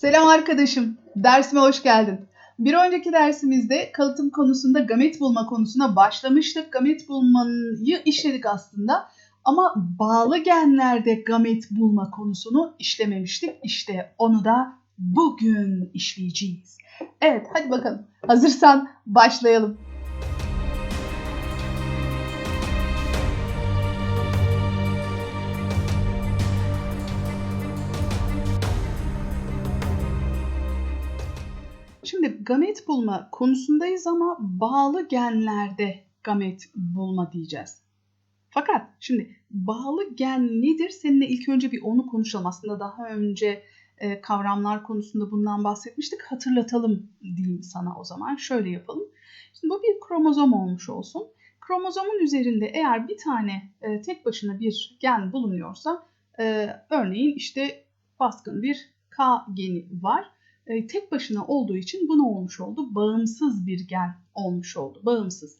Selam arkadaşım. Dersime hoş geldin. Bir önceki dersimizde kalıtım konusunda gamet bulma konusuna başlamıştık. Gamet bulmayı işledik aslında. Ama bağlı genlerde gamet bulma konusunu işlememiştik. İşte onu da bugün işleyeceğiz. Evet hadi bakalım. Hazırsan başlayalım. Gamet bulma konusundayız ama bağlı genlerde gamet bulma diyeceğiz. Fakat şimdi bağlı gen nedir? Seninle ilk önce bir onu konuşalım. Aslında daha önce e, kavramlar konusunda bundan bahsetmiştik. Hatırlatalım diyeyim sana o zaman. Şöyle yapalım. Şimdi bu bir kromozom olmuş olsun. Kromozomun üzerinde eğer bir tane e, tek başına bir gen bulunuyorsa e, örneğin işte baskın bir K geni var e, tek başına olduğu için bu ne olmuş oldu? Bağımsız bir gen olmuş oldu. Bağımsız.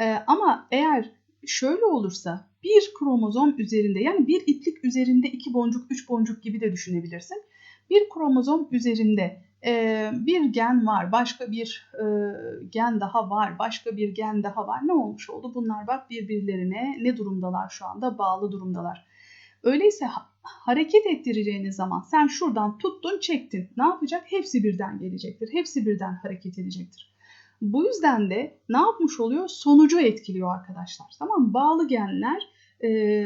E, ama eğer şöyle olursa bir kromozom üzerinde yani bir iplik üzerinde iki boncuk, üç boncuk gibi de düşünebilirsin. Bir kromozom üzerinde e, bir gen var, başka bir gen daha var, başka bir gen daha var. Ne olmuş oldu? Bunlar bak birbirlerine ne durumdalar şu anda? Bağlı durumdalar. Öyleyse hareket ettireceğiniz zaman sen şuradan tuttun çektin. Ne yapacak? Hepsi birden gelecektir. Hepsi birden hareket edecektir. Bu yüzden de ne yapmış oluyor? Sonucu etkiliyor arkadaşlar. Tamam? Bağlı genler e,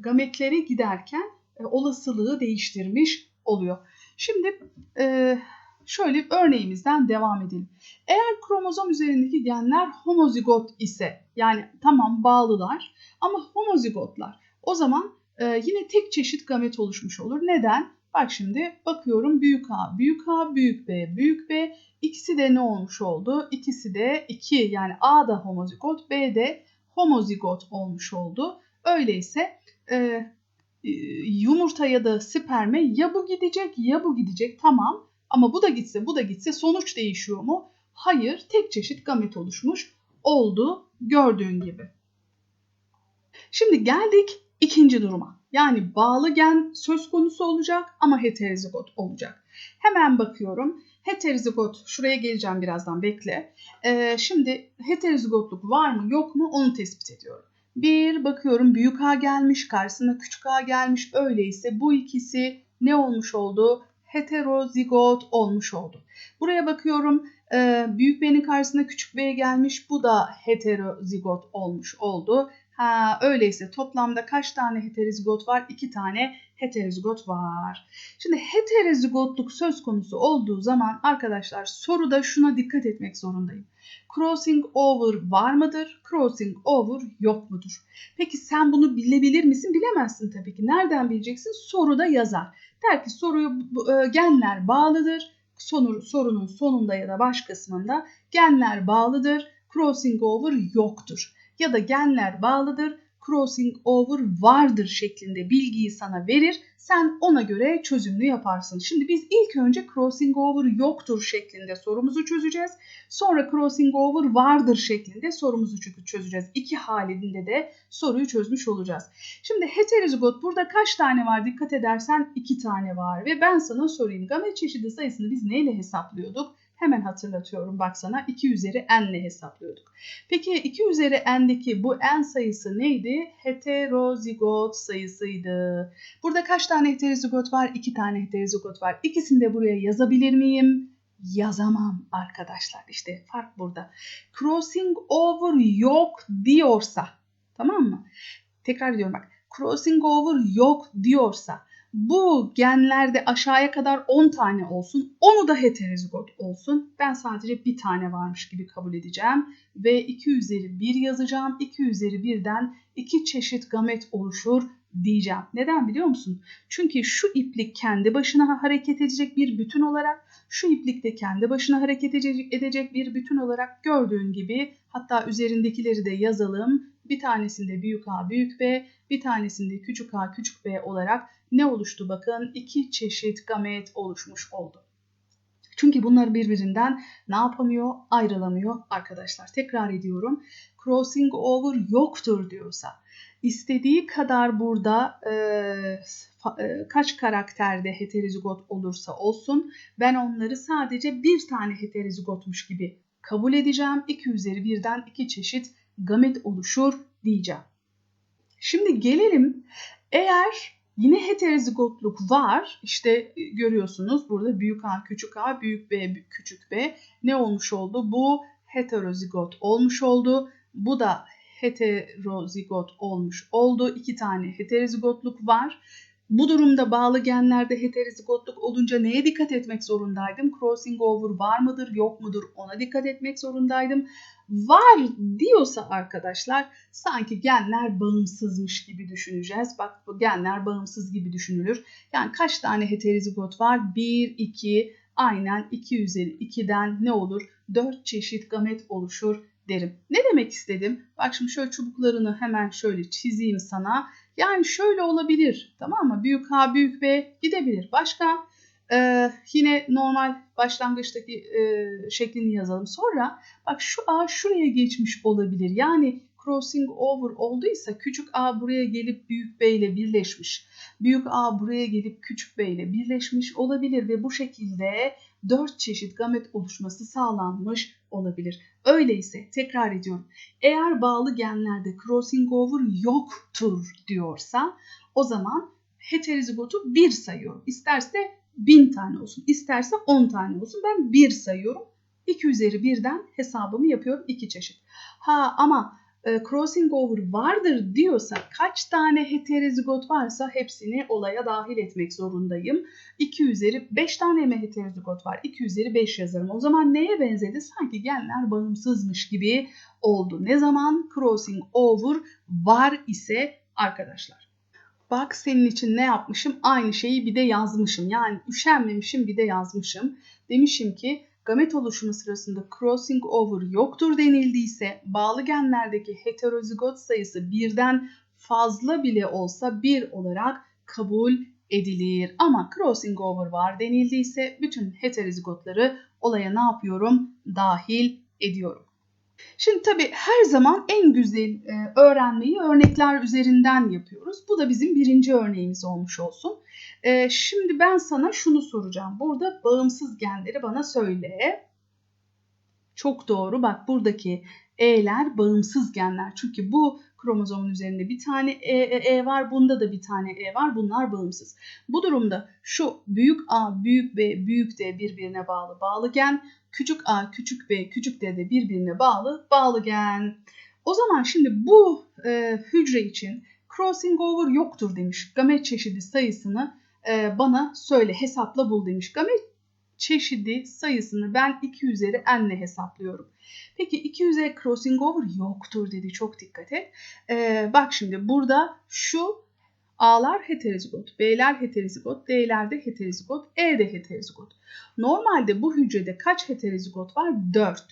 gametlere giderken e, olasılığı değiştirmiş oluyor. Şimdi e, şöyle örneğimizden devam edelim. Eğer kromozom üzerindeki genler homozigot ise yani tamam bağlılar ama homozigotlar o zaman ee, yine tek çeşit gamet oluşmuş olur. Neden? Bak şimdi bakıyorum büyük A, büyük A, büyük B, büyük B. İkisi de ne olmuş oldu? İkisi de 2 yani A da homozigot, B de homozigot olmuş oldu. Öyleyse e, e, yumurta ya da sperme ya bu gidecek ya bu gidecek tamam. Ama bu da gitse bu da gitse sonuç değişiyor mu? Hayır tek çeşit gamet oluşmuş oldu gördüğün gibi. Şimdi geldik İkinci duruma. Yani bağlı gen söz konusu olacak ama heterozigot olacak. Hemen bakıyorum. Heterozigot, şuraya geleceğim birazdan bekle. Ee, şimdi heterozigotluk var mı yok mu onu tespit ediyorum. Bir bakıyorum büyük A gelmiş, karşısına küçük A gelmiş. Öyleyse bu ikisi ne olmuş oldu? Heterozigot olmuş oldu. Buraya bakıyorum e, büyük B'nin karşısına küçük B gelmiş. Bu da heterozigot olmuş oldu. Ha, öyleyse toplamda kaç tane heterozigot var? İki tane heterozigot var. Şimdi heterozigotluk söz konusu olduğu zaman arkadaşlar soruda şuna dikkat etmek zorundayım. Crossing over var mıdır? Crossing over yok mudur? Peki sen bunu bilebilir misin? Bilemezsin tabii ki. Nereden bileceksin? Soruda yazar. Der ki soruyu e, genler bağlıdır. Sonu, sorunun sonunda ya da baş kısmında genler bağlıdır. Crossing over yoktur ya da genler bağlıdır, crossing over vardır şeklinde bilgiyi sana verir. Sen ona göre çözümünü yaparsın. Şimdi biz ilk önce crossing over yoktur şeklinde sorumuzu çözeceğiz. Sonra crossing over vardır şeklinde sorumuzu çözeceğiz. İki halinde de soruyu çözmüş olacağız. Şimdi heterozigot burada kaç tane var dikkat edersen iki tane var. Ve ben sana sorayım gamet çeşidi sayısını biz neyle hesaplıyorduk? Hemen hatırlatıyorum baksana 2 üzeri n ile hesaplıyorduk. Peki 2 üzeri n'deki bu n sayısı neydi? Heterozigot sayısıydı. Burada kaç tane heterozigot var? 2 tane heterozigot var. İkisini de buraya yazabilir miyim? Yazamam arkadaşlar. İşte fark burada. Crossing over yok diyorsa tamam mı? Tekrar ediyorum bak. Crossing over yok diyorsa bu genlerde aşağıya kadar 10 tane olsun. Onu da heterozigot olsun. Ben sadece bir tane varmış gibi kabul edeceğim. Ve 2 üzeri 1 yazacağım. 2 üzeri 1'den iki çeşit gamet oluşur diyeceğim. Neden biliyor musun? Çünkü şu iplik kendi başına hareket edecek bir bütün olarak, şu iplik de kendi başına hareket edecek bir bütün olarak gördüğün gibi hatta üzerindekileri de yazalım. Bir tanesinde büyük A büyük B, bir tanesinde küçük a küçük b olarak ne oluştu bakın? iki çeşit gamet oluşmuş oldu. Çünkü bunlar birbirinden ne yapamıyor? Ayrılamıyor arkadaşlar. Tekrar ediyorum. Crossing over yoktur diyorsa istediği kadar burada e, e, kaç karakterde heterozigot olursa olsun ben onları sadece bir tane heterozigotmuş gibi kabul edeceğim. 2 üzeri birden iki çeşit gamet oluşur diyeceğim. Şimdi gelelim eğer yine heterozigotluk var işte görüyorsunuz burada büyük A küçük A büyük B küçük B ne olmuş oldu? Bu heterozigot olmuş oldu. Bu da heterozigot olmuş oldu. İki tane heterozigotluk var. Bu durumda bağlı genlerde heterozigotluk olunca neye dikkat etmek zorundaydım? Crossing over var mıdır yok mudur ona dikkat etmek zorundaydım. Var diyorsa arkadaşlar sanki genler bağımsızmış gibi düşüneceğiz. Bak bu genler bağımsız gibi düşünülür. Yani kaç tane heterozigot var? 1, 2, aynen 2 üzeri 2'den ne olur? 4 çeşit gamet oluşur derim. Ne demek istedim? Bak şimdi şöyle çubuklarını hemen şöyle çizeyim sana. Yani şöyle olabilir tamam mı? Büyük A büyük B gidebilir. Başka ee, yine normal başlangıçtaki e, şeklini yazalım. Sonra bak şu A şuraya geçmiş olabilir. Yani crossing over olduysa küçük a buraya gelip büyük b ile birleşmiş. Büyük a buraya gelip küçük b ile birleşmiş olabilir ve bu şekilde dört çeşit gamet oluşması sağlanmış olabilir. Öyleyse tekrar ediyorum. Eğer bağlı genlerde crossing over yoktur diyorsa o zaman heterozigotu 1 sayıyorum. İsterse 1000 tane olsun, isterse 10 tane olsun. Ben 1 sayıyorum. 2 üzeri 1'den hesabımı yapıyorum 2 çeşit. Ha ama e, crossing over vardır diyorsa kaç tane heterozigot varsa hepsini olaya dahil etmek zorundayım. 2 üzeri 5 tane mi heterozigot var? 2 üzeri 5 yazarım. O zaman neye benzedi? Sanki genler bağımsızmış gibi oldu. Ne zaman crossing over var ise arkadaşlar. Bak senin için ne yapmışım? Aynı şeyi bir de yazmışım. Yani üşenmemişim bir de yazmışım. Demişim ki gamet oluşumu sırasında crossing over yoktur denildiyse bağlı genlerdeki heterozigot sayısı birden fazla bile olsa bir olarak kabul edilir. Ama crossing over var denildiyse bütün heterozigotları olaya ne yapıyorum? Dahil ediyorum. Şimdi tabii her zaman en güzel e, öğrenmeyi örnekler üzerinden yapıyoruz. Bu da bizim birinci örneğimiz olmuş olsun. E, şimdi ben sana şunu soracağım. Burada bağımsız genleri bana söyle. Çok doğru. Bak buradaki E'ler bağımsız genler. Çünkü bu kromozomun üzerinde bir tane e, e, e var. Bunda da bir tane E var. Bunlar bağımsız. Bu durumda şu büyük A, büyük B, büyük D birbirine bağlı bağlı gen. Küçük A, küçük B, küçük D de birbirine bağlı bağlı gen. O zaman şimdi bu e, hücre için crossing over yoktur demiş. Gamet çeşidi sayısını e, bana söyle hesapla bul demiş. Gamet çeşidi sayısını ben 2 üzeri n ile hesaplıyorum. Peki 2 üzeri crossing over yoktur dedi. Çok dikkat et. Ee, bak şimdi burada şu A'lar heterozigot, B'ler heterozigot, D'ler de heterozigot, E de heterozigot. Normalde bu hücrede kaç heterozigot var? 4.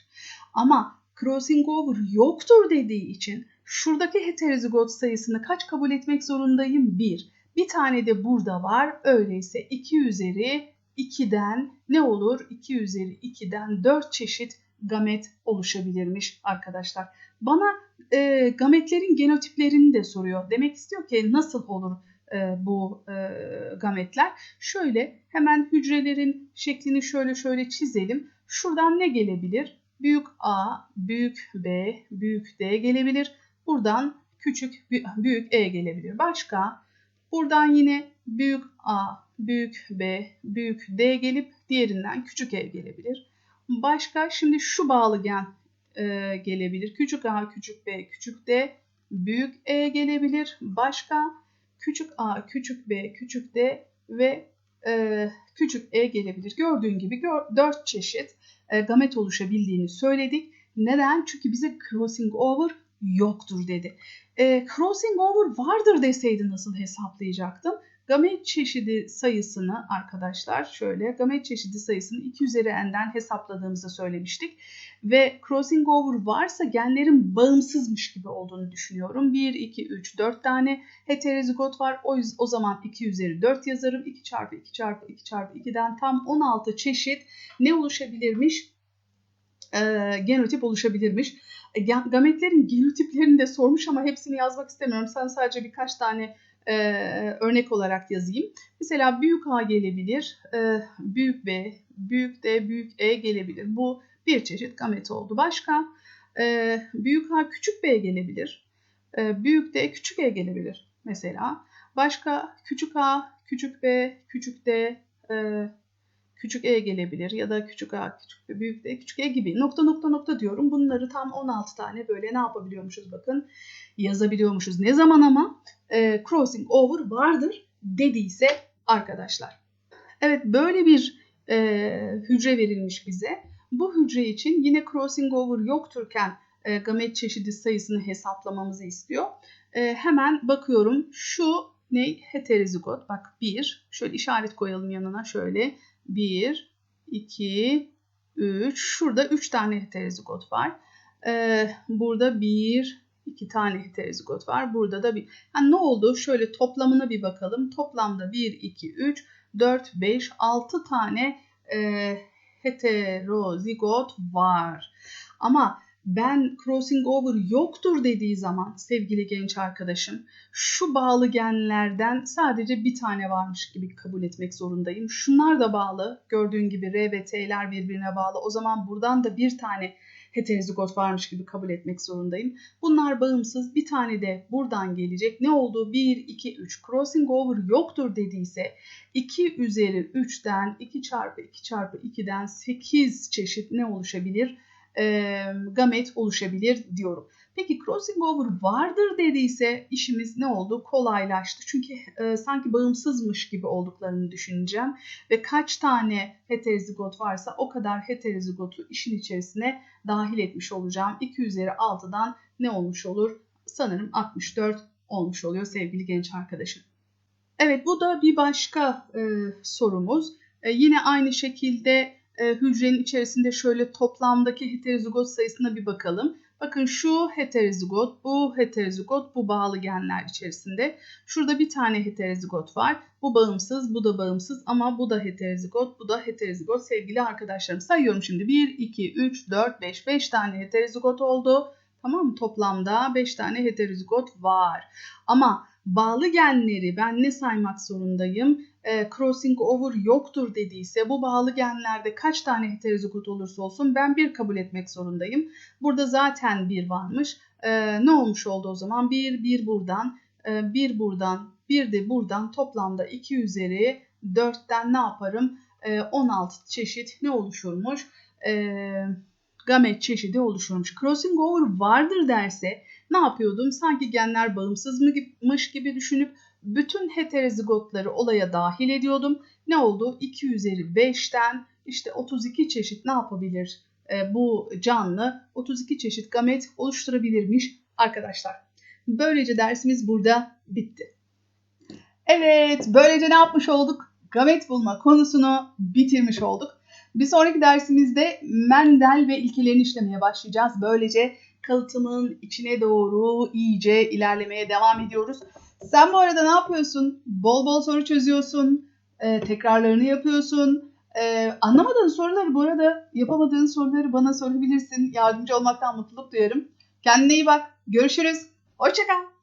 Ama crossing over yoktur dediği için şuradaki heterozigot sayısını kaç kabul etmek zorundayım? 1. Bir tane de burada var. Öyleyse 2 üzeri 2'den ne olur? 2 üzeri 2'den 4 çeşit gamet oluşabilirmiş arkadaşlar. Bana e, gametlerin genotiplerini de soruyor. Demek istiyor ki nasıl olur e, bu e, gametler? Şöyle hemen hücrelerin şeklini şöyle şöyle çizelim. Şuradan ne gelebilir? Büyük A, büyük B, büyük D gelebilir. Buradan küçük büyük E gelebilir. Başka? Buradan yine büyük A, büyük B, büyük D gelip diğerinden küçük E gelebilir. Başka şimdi şu bağlı gen e, gelebilir. Küçük A, küçük B, küçük D, büyük E gelebilir. Başka küçük A, küçük B, küçük D ve e, küçük E gelebilir. Gördüğün gibi gör, 4 çeşit e, gamet oluşabildiğini söyledik. Neden? Çünkü bize crossing over yoktur dedi. E, crossing over vardır deseydi nasıl hesaplayacaktım? Gamet çeşidi sayısını arkadaşlar şöyle gamet çeşidi sayısını 2 üzeri n'den hesapladığımızı söylemiştik. Ve crossing over varsa genlerin bağımsızmış gibi olduğunu düşünüyorum. 1, 2, 3, 4 tane heterozigot var. O, o zaman 2 üzeri 4 yazarım. 2 çarpı 2 çarpı 2 çarpı 2'den tam 16 çeşit ne oluşabilirmiş? e, genotip oluşabilirmiş. E, gametlerin genotiplerini de sormuş ama hepsini yazmak istemiyorum. Sen sadece birkaç tane e, örnek olarak yazayım. Mesela büyük A gelebilir, e, büyük B, büyük D, büyük E gelebilir. Bu bir çeşit gamet oldu. Başka e, büyük A küçük B gelebilir, e, büyük D küçük E gelebilir mesela. Başka küçük A, küçük B, küçük D, e, küçük e gelebilir ya da küçük a, küçük b, büyük d, küçük e gibi nokta nokta nokta diyorum. Bunları tam 16 tane böyle ne yapabiliyormuşuz bakın yazabiliyormuşuz. Ne zaman ama e, crossing over vardır dediyse arkadaşlar. Evet böyle bir e, hücre verilmiş bize. Bu hücre için yine crossing over yokturken e, gamet çeşidi sayısını hesaplamamızı istiyor. E, hemen bakıyorum şu ne? Heterozigot. Bak 1. Şöyle işaret koyalım yanına şöyle. 1, 2, 3. Şurada 3 tane heterozigot var. Ee, burada 1, 2 tane heterozigot var. Burada da bir. Yani ne oldu? Şöyle toplamına bir bakalım. Toplamda 1, 2, 3, 4, 5, 6 tane e, heterozigot var. Ama ben crossing over yoktur dediği zaman sevgili genç arkadaşım şu bağlı genlerden sadece bir tane varmış gibi kabul etmek zorundayım. Şunlar da bağlı. Gördüğün gibi R ve T'ler birbirine bağlı. O zaman buradan da bir tane heterozigot varmış gibi kabul etmek zorundayım. Bunlar bağımsız. Bir tane de buradan gelecek. Ne oldu? 1, 2, 3. Crossing over yoktur dediyse 2 üzeri 3'ten 2 çarpı 2 çarpı 2'den 8 çeşit ne oluşabilir? E, gamet oluşabilir diyorum. Peki crossing over vardır dediyse işimiz ne oldu? Kolaylaştı. Çünkü e, sanki bağımsızmış gibi olduklarını düşüneceğim. Ve kaç tane heterozigot varsa o kadar heterozigotu işin içerisine dahil etmiş olacağım. 2 üzeri 6'dan ne olmuş olur? Sanırım 64 olmuş oluyor sevgili genç arkadaşım. Evet bu da bir başka e, sorumuz. E, yine aynı şekilde e, hücrenin içerisinde şöyle toplamdaki heterozigot sayısına bir bakalım. Bakın şu heterozigot, bu heterozigot, bu bağlı genler içerisinde. Şurada bir tane heterozigot var. Bu bağımsız, bu da bağımsız ama bu da heterozigot, bu da heterozigot. Sevgili arkadaşlarım sayıyorum şimdi. 1, 2, 3, 4, 5, 5 tane heterozigot oldu. Tamam mı? Toplamda 5 tane heterozigot var. Ama bağlı genleri ben ne saymak zorundayım? E, crossing over yoktur dediyse bu bağlı genlerde kaç tane heterozigot olursa olsun ben bir kabul etmek zorundayım. Burada zaten bir varmış. E, ne olmuş oldu o zaman? Bir, bir buradan, e, bir buradan, bir de buradan toplamda 2 üzeri 4'ten ne yaparım? E, 16 çeşit ne oluşurmuş? Eee gamet çeşidi oluşurmuş. Crossing over vardır derse ne yapıyordum? Sanki genler bağımsızmış gibi düşünüp bütün heterozigotları olaya dahil ediyordum. Ne oldu? 2 üzeri 5'ten işte 32 çeşit ne yapabilir e, bu canlı? 32 çeşit gamet oluşturabilirmiş arkadaşlar. Böylece dersimiz burada bitti. Evet, böylece ne yapmış olduk? Gamet bulma konusunu bitirmiş olduk. Bir sonraki dersimizde Mendel ve ilkelerini işlemeye başlayacağız. Böylece kalıtımın içine doğru iyice ilerlemeye devam ediyoruz. Sen bu arada ne yapıyorsun? Bol bol soru çözüyorsun, e, tekrarlarını yapıyorsun. E, anlamadığın soruları bu arada yapamadığın soruları bana sorabilirsin. Yardımcı olmaktan mutluluk duyarım. Kendine iyi bak. Görüşürüz. Hoşçakal.